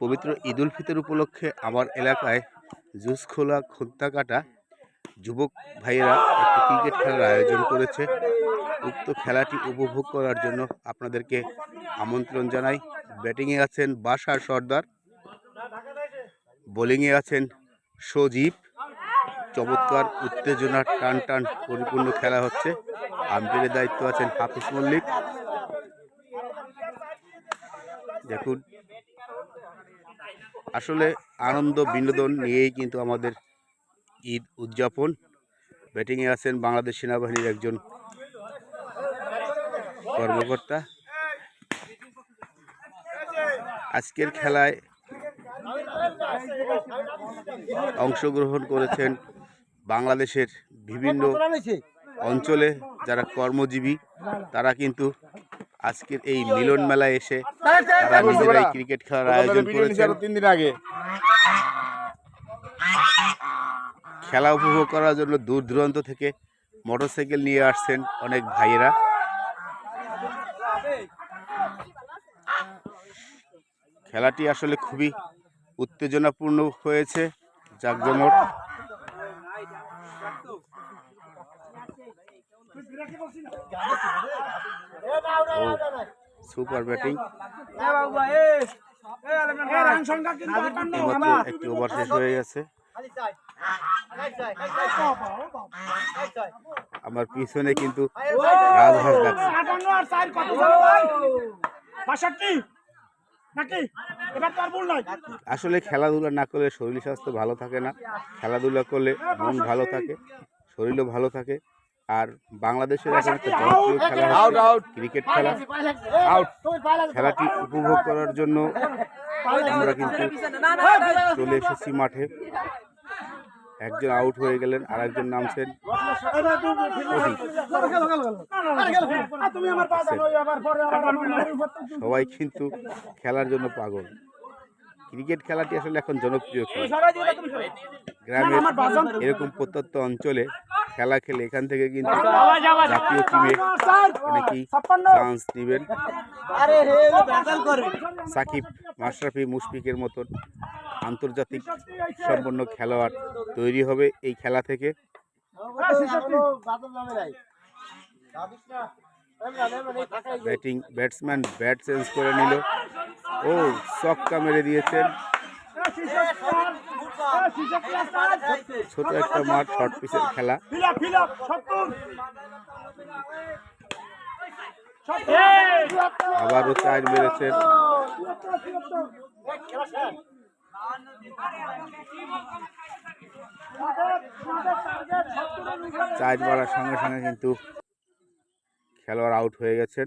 পবিত্র ঈদুল ফিতর উপলক্ষে আমার এলাকায় জুস খোলা খুন্তা কাটা যুবক ভাইয়েরা একটি ক্রিকেট খেলার আয়োজন করেছে। উক্ত খেলাটি উপভোগ করার জন্য আপনাদেরকে আমন্ত্রণ জানাই। ব্যাটিংয়ে আছেন বাসার সর্দার, বোলিংয়ে আছেন সজীব। চমৎকার উত্তেজনার টান টান পরিপূর্ণ খেলা হচ্ছে। আম্পায়ারের দায়িত্ব আছেন হাফিজ মল্লিক। দেখুন আসলে আনন্দ, বিনোদন নিয়েই কিন্তু আমাদের ঈদ উদযাপন। ব্যাটিংয়ে আছেন বাংলাদেশ সেনাবাহিনীর একজন কর্মকর্তা। আজকের খেলায় অংশগ্রহণ করেছেন বাংলাদেশের বিভিন্ন অঞ্চলে যারা কর্মজীবী, তারা কিন্তু আজকের এই মিলন মেলায় এসে তারা নিজেরাই ক্রিকেট খেলার আয়োজন করেছেন। তিন দিন আগে। খেলা উপভোগ করার জন্য দূর দূরান্ত থেকে মোটরসাইকেল নিয়ে আসছেন অনেক ভাইয়েরা। খেলাটি আসলে খুবই উত্তেজনাপূর্ণ হয়েছে জাকজমট সুপার ব্যাটিং। একটি ওভার শেষ হয়ে গেছে। আমার পিছনে কিন্তু রাজহাঁস ডাকছে। আসলে খেলাধুলা না করলে শরীর স্বাস্থ্য ভালো থাকে না। খেলাধুলা করলে মন ভালো থাকে শরীরও ভালো থাকে। আর বাংলাদেশের এখন একটা জনপ্রিয় খেলা আউট হচ্ছে ক্রিকেট খেলা। আউট খেলাটি উপভোগ করার জন্য আমরা কিন্তু চলে এসেছি মাঠে। একজন আউট হয়ে গেলেন আর একজন নামছেন সবাই কিন্তু খেলার জন্য পাগল। ক্রিকেট খেলাটি আসলে এখন জনপ্রিয় খেলা। গ্রামের এরকম প্রত্যন্ত অঞ্চলে খেলা খেলে এখান থেকে কিন্তু। জাতীয় টিমে অনেকেই চান্স নেবেন সাকিব মাশরাফি মুশফিকের মতন আন্তর্জাতিক সম্পন্ন খেলোয়াড় তৈরি হবে এই খেলা থেকে। ব্যাটিং ব্যাটসম্যান ব্যাট চেঞ্জ করে নিল। ও ছক্কা মেরে দিয়েছেন। ছোট একটা মাঠ শর্ট পিচের খেলা। আবারও চার মেরেছেন চার মারার সঙ্গে সঙ্গে কিন্তু খেলোয়াড় আউট হয়ে গেছেন